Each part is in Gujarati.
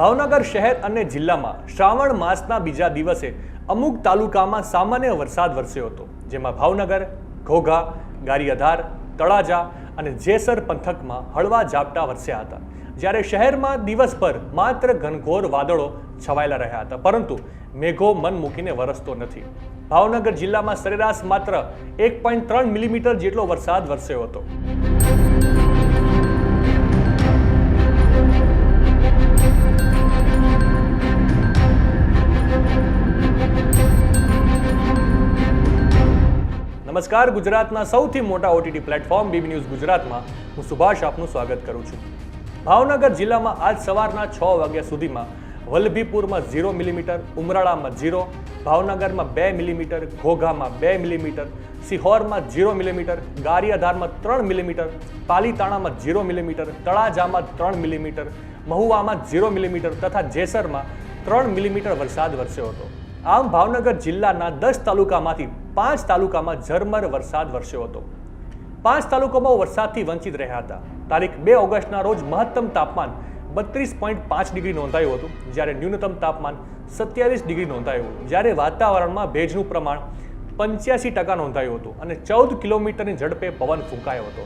ભાવનગર શહેર અને જિલ્લામાં શ્રાવણ માસના બીજા દિવસે અમુક તાલુકામાં સામાન્ય વરસાદ વરસ્યો હતો, જેમાં ભાવનગર, ઘોઘા, ગારિયાધાર, તળાજા અને જેસર પંથકમાં હળવા ઝાપટા વરસ્યા હતા. જ્યારે શહેરમાં દિવસભર માત્ર ઘનઘોર વાદળો છવાયેલા રહ્યા હતા, પરંતુ મેઘો મન મૂકીને વરસતો નથી. ભાવનગર જિલ્લામાં સરેરાશ માત્ર એક પોઈન્ટ ત્રણ મિલીમીટર જેટલો વરસાદ વરસ્યો હતો. નમસ્કાર. ગુજરાતના સૌથી મોટા ઓટીટી પ્લેટફોર્મ બીબી ન્યૂઝ ગુજરાતમાં હું સુભાષ આપનું સ્વાગત કરું છું. ભાવનગર જિલ્લામાં આજ સવારના છ વાગ્યા સુધીમાં વલ્લભીપુરમાં ઝીરો મિલીમીટર, ઉમરાળામાં ઝીરો, ભાવનગરમાં બે મિલીમીટર, ઘોઘામાં બે મિલીમીટર, સિહોરમાં ઝીરો મિલીમીટર, ગારિયાધારમાં ત્રણ મિલીમીટર, પાલીતાણામાં ઝીરો મિલીમીટર, તળાજામાં ત્રણ મિલીમીટર, મહુવામાં ઝીરો મિલીમીટર તથા જેસરમાં ત્રણ મિલીમીટર વરસાદ વરસ્યો હતો. આમ ભાવનગર જિલ્લાના દસ તાલુકામાંથી પાંચ તાલુકામાં ઝરમર વરસાદ વરસ્યો હતો. પાંચ તાલુકામાં વરસાદથી વંચિત રહ્યા હતા. તારીખ બે ઓગસ્ટના રોજ મહત્તમ તાપમાન બત્રીસ પોઈન્ટ પાંચ ડિગ્રી નોંધાયું હતું, જ્યારે ન્યૂનતમ તાપમાન સત્યાવીસ ડિગ્રી નોંધાયું હતું, જ્યારે વાતાવરણમાં ભેજનું પ્રમાણ પંચ્યાસી ટકા નોંધાયું હતું અને ચૌદ કિલોમીટરની ઝડપે પવન ફૂંકાયો હતો.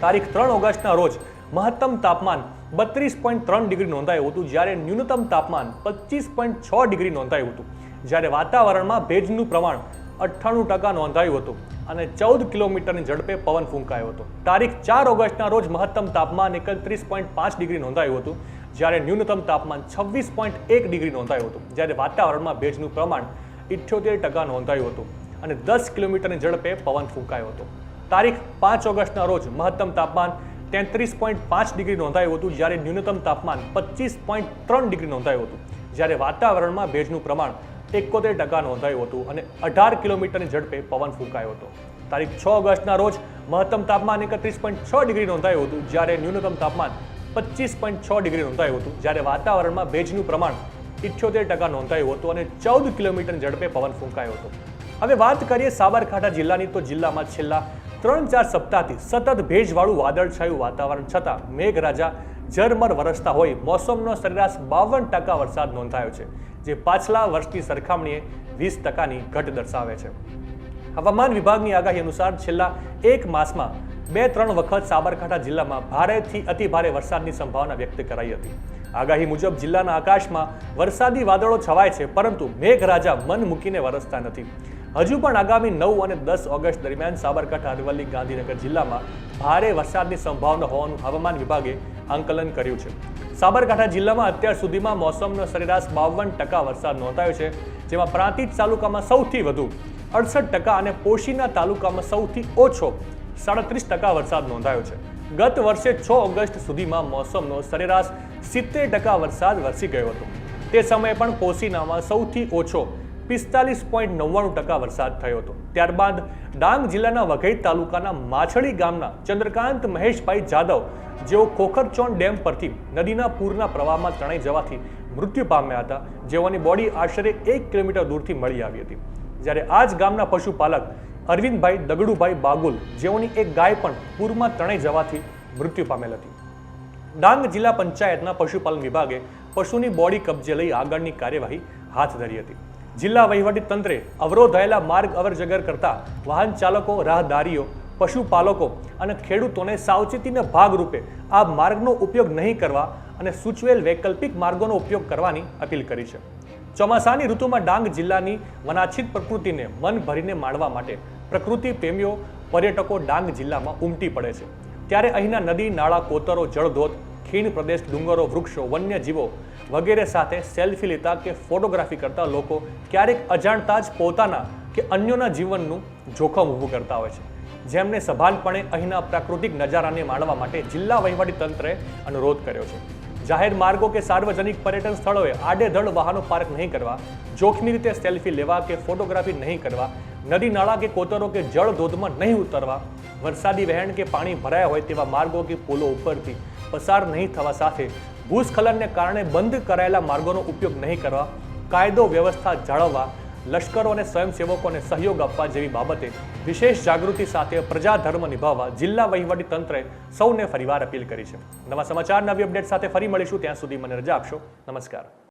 તારીખ ત્રણ ઓગસ્ટના રોજ મહત્તમ તાપમાન બત્રીસ પોઈન્ટ ત્રણ ડિગ્રી નોંધાયું હતું, જ્યારે ન્યૂનતમ તાપમાન પચીસ પોઈન્ટ છ ડિગ્રી નોંધાયું હતું, જ્યારે વાતાવરણમાં ભેજનું પ્રમાણ અઠ્ઠાણું ટકા નોંધાયું હતું અને ચૌદ કિલોમીટરની ઝડપે પવન ફૂંકાયો હતો. તારીખ ચાર ઓગસ્ટના રોજ મહત્તમ તાપમાન એકત્રીસ પોઈન્ટ પાંચ ડિગ્રી નોંધાયું હતું. જ્યારે ન્યૂનતમ તાપમાન છવ્વીસ પોઈન્ટ એક ડિગ્રી નોંધાયું હતું. જ્યારે વાતાવરણમાં ભેજનું પ્રમાણ ઇઠ્યોતેર ટકા નોંધાયું હતું અને દસ કિલોમીટરની ઝડપે પવન ફૂંકાયો હતો. તારીખ પાંચ ઓગસ્ટના રોજ મહત્તમ તાપમાન તેત્રીસ પોઈન્ટ પાંચ ડિગ્રી નોંધાયું હતું. જ્યારે ન્યૂનતમ તાપમાન પચીસ પોઈન્ટ ત્રણ ડિગ્રી નોંધાયું હતું. જ્યારે વાતાવરણમાં ભેજનું પ્રમાણ એકોતેર ટકા નોંધાયું હતું અને અઢાર કિલોમીટરની ઝડપે પવન ફૂંકાયો હતો. તારીખ છ ઓગસ્ટના રોજ મહત્તમ તાપમાન એકત્રીસ પોઈન્ટ છ ડિગ્રી નોંધાયું હતું, જ્યારે ન્યૂનતમ તાપમાન પચીસ પોઈન્ટ છ ડિગ્રી નોંધાયું હતું, જ્યારે વાતાવરણમાં ભેજનું પ્રમાણ ઇઠ્યોતેર ટકા નોંધાયું હતું અને ચૌદ કિલોમીટરની ઝડપે પવન ફૂંકાયો હતો. હવે વાત કરીએ સાબરકાંઠા જિલ્લાની, તો જિલ્લામાં છેલ્લા ત્રણ ચાર સપ્તાહથી સતત ભેજવાળું વાદળછાયું વાતાવરણ છતાં મેઘરાજા ઝરમર વરસતા હોય, મોસમનો સરેરાશ બાવન ટકા વરસાદ નોંધાયો છે. જે પાછલા વર્ષની સરખામણીએ વીસ ટકાની ઘટ દર્શાવે છે. હવામાન વિભાગની આગાહી અનુસાર છેલ્લા એક માસમાં બે ત્રણ વખત સાબરકાંઠા જિલ્લામાં ભારેથી અતિભારે વરસાદની સંભાવના વ્યક્ત કરાઈ હતી. આગાહી મુજબ જિલ્લાના આકાશમાં વરસાદી વાદળો છવાય છે, પરંતુ મેઘરાજા મન મૂકીને વરસતા નથી. હજુ પણ આગામી નવ અને દસ ઓગસ્ટ દરમિયાન સાબરકાંઠા અરવલ્લી ગાંધીનગર જિલ્લામાં ભારે વરસાદની સંભાવના હોવાનું હવામાન વિભાગે આંકલન કર્યું છે. સાબરકાંઠા જિલ્લામાં અત્યાર સુધીમાં મોસમનો સરેરાશ બાવન ટકા વરસાદ નોંધાયો છે, જેમાં પ્રાંતિજ તાલુકામાં સૌથી વધુ અડસઠ ટકા અને પોશીના તાલુકામાં સૌથી ઓછો સાડત્રીસ ટકા વરસાદ નોંધાયો છે. ગત વર્ષે છ ઓગસ્ટ સુધીમાં મોસમનો સરેરાશ સિત્તેર ટકા વરસાદ વરસી ગયો હતો. તે સમયે પણ પોશીનામાં સૌથી ઓછો પિસ્તાલીસ પોઈન્ટ નવ્વાણું ટકા વરસાદ થયો હતો. ત્યારબાદ ડાંગ જિલ્લાના વઘઈ તાલુકાના માછડી ગામના ચંદ્રકાંત મહેશભાઈ જાદવ, જેઓ ખોખરચોન ડેમ પરથી નદીના પૂરના પ્રવાહમાં તણાઈ જવાથી મૃત્યુ પામ્યા હતા, જેઓની બોડી આશરે એક કિલોમીટર દૂરથી મળી આવી હતી. જ્યારે આ જ ગામના પશુપાલક અરવિંદભાઈ દગડુભાઈ બાગુલ, જેઓની એક ગાય પણ પૂરમાં તણાઈ જવાથી મૃત્યુ પામેલ હતી. ડાંગ જિલ્લા પંચાયતના પશુપાલન વિભાગે પશુની બોડી કબજે લઈ આગળની કાર્યવાહી હાથ ધરી હતી. જિલ્લા વહીવટી તંત્રે અવરોધાયેલા માર્ગ અવરજગર કરતા વાહન ચાલકો, રાહદારીઓ, પશુપાલકો અને ખેડૂતોને સાવચેતીના ભાગરૂપે આ માર્ગનો ઉપયોગ નહીં કરવા અને સૂચવેલ વૈકલ્પિક માર્ગોનો ઉપયોગ કરવાની અપીલ કરી છે. ચોમાસાની ઋતુમાં ડાંગ જિલ્લાની વનાછિત પ્રકૃતિને મન ભરીને માણવા માટે પ્રકૃતિ પ્રેમીઓ, પર્યટકો ડાંગ જિલ્લામાં ઉમટી પડે છે. ત્યારે અહીંના નદી, નાળા, કોતરો, જળધોધ ખીણ પ્રદેશ ડુંગરો, વૃક્ષો, વન્યજીવો વગેરે સાથે સેલ્ફી લેતા કે ફોટોગ્રાફી કરતા લોકો ક્યારેક અજાણતા જ પોતાના કે અન્યોના જીવનનું જોખમ ઊભું કરતા હોય છે. જેમને સભાનપણે અહીંના પ્રાકૃતિક નજારાને માણવા માટે જિલ્લા તંત્રે અનુરોધ કર્યો છે. જાહેર માર્ગો કે સાર્વજનિક પર્યટન સ્થળોએ આડેધડ વાહનો પાર્ક નહીં કરવા, જોખમી રીતે સેલ્ફી લેવા કે ફોટોગ્રાફી નહીં કરવા, નદી નાળા કે કોતરો કે જળ ધોધમાં નહીં ઉતરવા, વરસાદી વહેણ કે પાણી ભરાયા હોય તેવા માર્ગો કે પુલો ઉપરથી પસાર નહીં થવા સાથે ભૂસ્ખલનને કારણે બંધ કરાયેલા માર્ગોનો ઉપયોગ નહીં કરવા, કાયદો વ્યવસ્થા જાળવવા, લશ્કરો અને સ્વયંસેવકોને સહયોગ આપવા જેવી બાબતે વિશેષ જાગૃતિ સાથે પ્રજાધર્મ નિભાવવા જિલ્લા વહીવટી તંત્રે સૌને ફરીવાર અપીલ કરી છે. નવા સમાચાર, નવી અપડેટ સાથે ફરી મળીશું. ત્યાં સુધી મને રજા આપશો. નમસ્કાર.